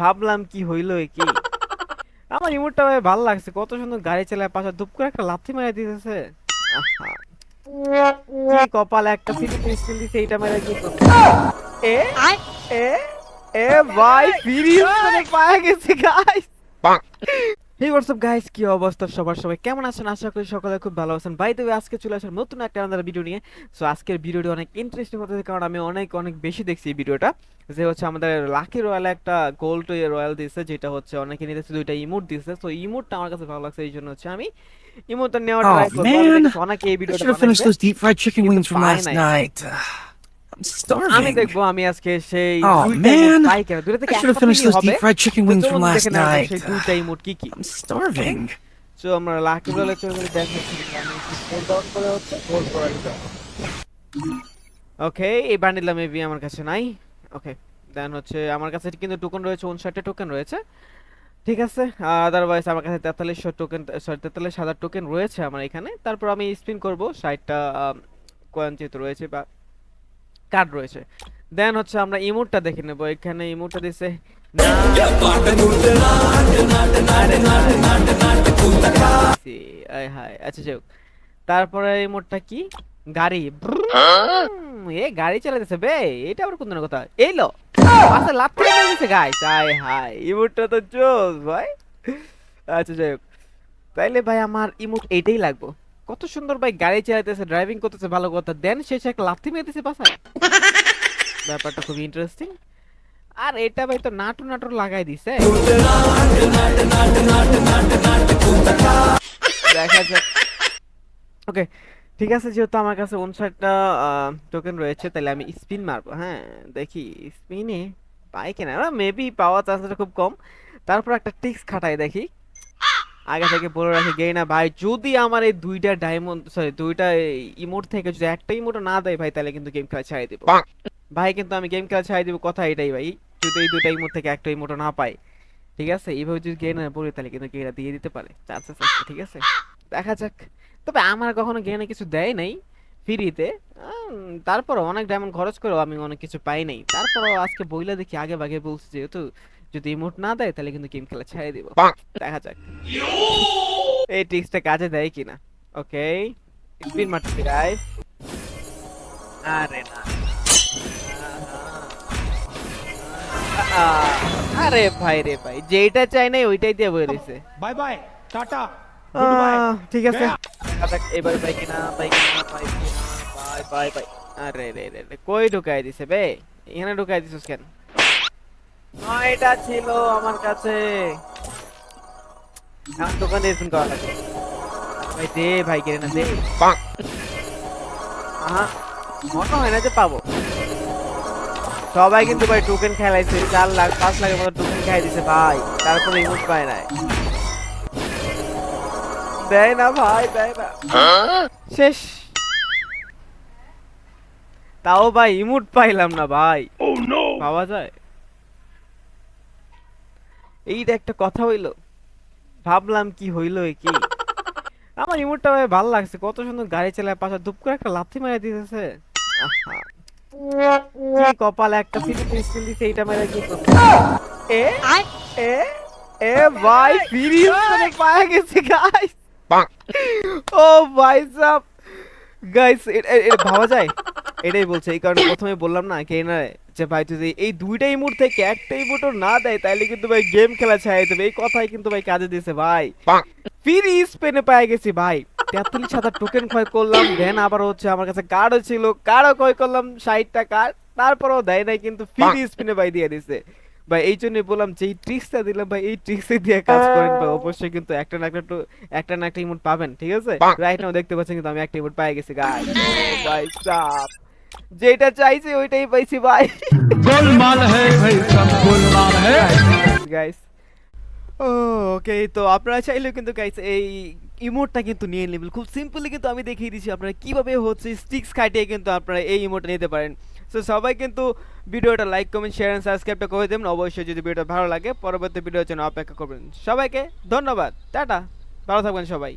ভাবলাম কি হইল কি? আমার ইমোটটা ভাই ভালো লাগছে, কত সুন্দর গাড়ি চালায়, পাশে দুপ করে একটা লাথি মারা দিতেছে। কপালে একটা সিটি পিস্তল দিছে, এইটা মেরে কি এ? এ? এ ভাই, ফিরিস করে পায়া গেছে গাইস হে হোয়াটসঅ্যাপ গাইস কি অবস্থা? সবার সবাই কেমন আছেন? আশা করি সকলে খুব ভালো আছেন। বাই দ্য আজকে চলে আসার নতুন একটা আমাদের ভিডিও নিয়ে। সো আজকের ভিডিওটি অনেক ইন্টারেস্টিং হতে কারণ আমি অনেক অনেক বেশি দেখছি এই ভিডিওটা যে হচ্ছে আমাদের লাকি রয়্যাল একটা গোল্ড রয়্যাল দিয়েছে যেটা হচ্ছে অনেকে নিতেছে দুইটা ইমোট দিয়েছে সো ইমোটটা আমার কাছে ভালো লাগছে এই জন্য হচ্ছে আমি ইমোটটা নেওয়ার Oh, ট্রাই করব। অনেকে এই ভিডিওটা should have finished বানাইছে। those deep fried chicken কিন্তু I'm আমি starving. দেখব আমি আজকে সেই Oh, man. কেন থেকে I should have finished those deep fried chicken wings from last night. সেই দুইটা ইমোট কি কি I'm starving. সো আমরা লাকি রয়্যালে চলে দেখাচ্ছি আমি স্কোর ডাউন করে হচ্ছে গোল করে ওকে এই বান্ডিলটা মেবি আমার কাছে নাই। ওকে দেন হচ্ছে আমার কাছে কিন্তু টোকেন রয়েছে উনষাটটা টোকেন রয়েছে। ঠিক আছে আদারওয়াইজ আমার কাছে তেতাল্লিশশো টোকেন সরি তেতাল্লিশ হাজার টোকেন রয়েছে আমার এখানে। তারপর আমি স্পিন করব ষাটটা কয়েন যেহেতু রয়েছে বা কার্ড রয়েছে। দেন হচ্ছে আমরা ইমোটটা দেখে নেব। এখানে ইমোটটা দিছে তারপরে ইমোটটা কি গাড়ি এ গাড়ি বে এটা আবার কোন কথা এই লো পাশে লাফতে দিছে গাইস হাই হাই ইমোটটা তো জোস ভাই আচ্ছা যাই হোক তাইলে ভাই আমার ইমোট এইটাই লাগবো কত সুন্দর ভাই গাড়ি চালাতেছে ড্রাইভিং করতেছে, ভালো কথা। দেন শেষে একটা লাথি মেরে দিছে পাশায় ব্যাপারটা খুব ইন্টারেস্টিং আর এটা ভাই তো নাটু নাটু লাগাই দিছে। দেখা যাক। ওকে ঠিক আছে, যেহেতু আমার কাছে উনষাটটা টোকেন রয়েছে, তাহলে আমি স্পিন মারবো। হ্যাঁ দেখি স্পিনে পাই কিনা? মেবি পাওয়ার চান্সটা খুব কম। তারপর একটা টিক্স খাটাই দেখি। আগে থেকে বলে রাখি গেই না ভাই। যদি আমার এই দুইটা ডায়মন্ড সরি দুইটা ইমোট থেকে যদি একটা ইমোট না দেয় ভাই তাহলে কিন্তু গেম খেলা ছাড়িয়ে দিব। ভাই কিন্তু আমি গেম খেলা ছাড়িয়ে দিব কথা এটাই ভাই। যদি এই দুইটা ইমোট থেকে একটা ইমোট না পাই ঠিক আছে? এইভাবে যদি গেম না বলি তাহলে কিন্তু গেমটা দিয়ে দিতে পারে। চান্সেস আছে ঠিক আছে? দেখা যাক। তবে আমার কখনো গেমে কিছু দেয় নাই ফ্রিতে তারপরও অনেক ডায়মন্ড খরচ করেও আমি অনেক কিছু পাই নাই। তারপরও আজকে বইলা দেখি আগে ভাগে বলছি যেহেতু যদি ইমোট না দেয় তাহলে কিন্তু গেম খেলা ছেড়ে দিব। দেখা যাক। এই ট্রিক্সটা কাজে দেয় কিনা। ওকে স্পিন মারতে গাইস আরে না। আরে ভাই রে ভাই যেটা চাই নাই ওইটাই দিয়ে বলে দিছে বাই বাই টাটা। ঠিক আছে। এবার ভাই কিনা ভাই কিনা বাই বাই বাই আরে রে রে কই ঢুকাই দিছে বে? এখানে ঢুকাই দিছিস কেন? নয়টা ছিল আমার কাছে। দোকানে করা লাগবে। ভাই দে ভাই কিনে না দে। আহা মনে হয় না যে পাবো। সবাই কিন্তু ভাই টোকেন খেলাইছে চার লাখ পাঁচ লাখের মতো টোকেন খাই দিছে ভাই। তারপরে ইমোট পায় নাই। দেয় না ভাই দেয় না। শেষ। তাও ভাই ইমোট পাইলাম না ভাই। পাওয়া যায়? এইটা একটা কথা হইল। ভাবলাম কি হইল কি? আমার ইমোটটা ভাই ভালো লাগছে কত সুন্দর গাড়ি চালায় পাশে দুপ করে একটা লাথি মেরে দিতেছে। কি কপাল একটা সিটি দিছে এইটা মেরে কি এ? এ? এ ভাই ফিরিস পায়া গেছে গাইস ও ভাই সাব। গাইস এটা ভাবা যায়? এটাই বলছে এই কারণে প্রথমে বললাম না কে না যে ভাই যদি এই দুইটা ইমোট থেকে একটা ইমোটও না দেয় তাহলে কিন্তু ভাই গেম খেলা ছাড়াই দেবে। এই কথাই কিন্তু ভাই কাজে দিয়েছে ভাই। ফ্রি স্পেনে পেয়ে গেছি ভাই। তেতাল্লিশ হাজার টোকেন ক্ষয় করলাম দেন আবার হচ্ছে আমার কাছে কার্ডও ছিল। কার্ডও ক্ষয় করলাম ষাটটা কার্ড তারপরেও দেয় নাই কিন্তু ফ্রি স্পিনে ভাই দিয়ে দিছে। ভাই এই জন্যই বললাম যে এই ট্রিক্সটা দিলাম ভাই এই ট্রিক্সে দিয়ে কাজ করেন ভাই। অবশ্যই কিন্তু একটা না একটা একটা না একটা ইমোট পাবেন ঠিক আছে? রাইট নাও দেখতে পাচ্ছেন কিন্তু আমি একটা ইমোট পেয়ে গেছি গাই ভাই সাপ যেটা চাইছে ওইটাই পাইছি ভাই। গোলমাল হে ভাই সব গোলমাল হে। গাইস ওকে তো আপনারা চাইলেও কিন্তু গাইস এই ইমোটটা কিন্তু নিয়ে নেবেন খুব সিম্পলি কিন্তু আমি দেখিয়ে দিচ্ছি আপনারা কীভাবে হচ্ছে স্টিক্স খাটিয়ে কিন্তু আপনারা এই ইমোটটা নিতে পারেন। সো সবাই কিন্তু ভিডিওটা লাইক কমেন্ট শেয়ার অ্যান্ড সাবস্ক্রাইবটা করে দেবেন। অবশ্যই যদি ভিডিওটা ভালো লাগে পরবর্তী ভিডিওর জন্য অপেক্ষা করবেন। সবাইকে ধন্যবাদ। টাটা। ভালো থাকবেন সবাই।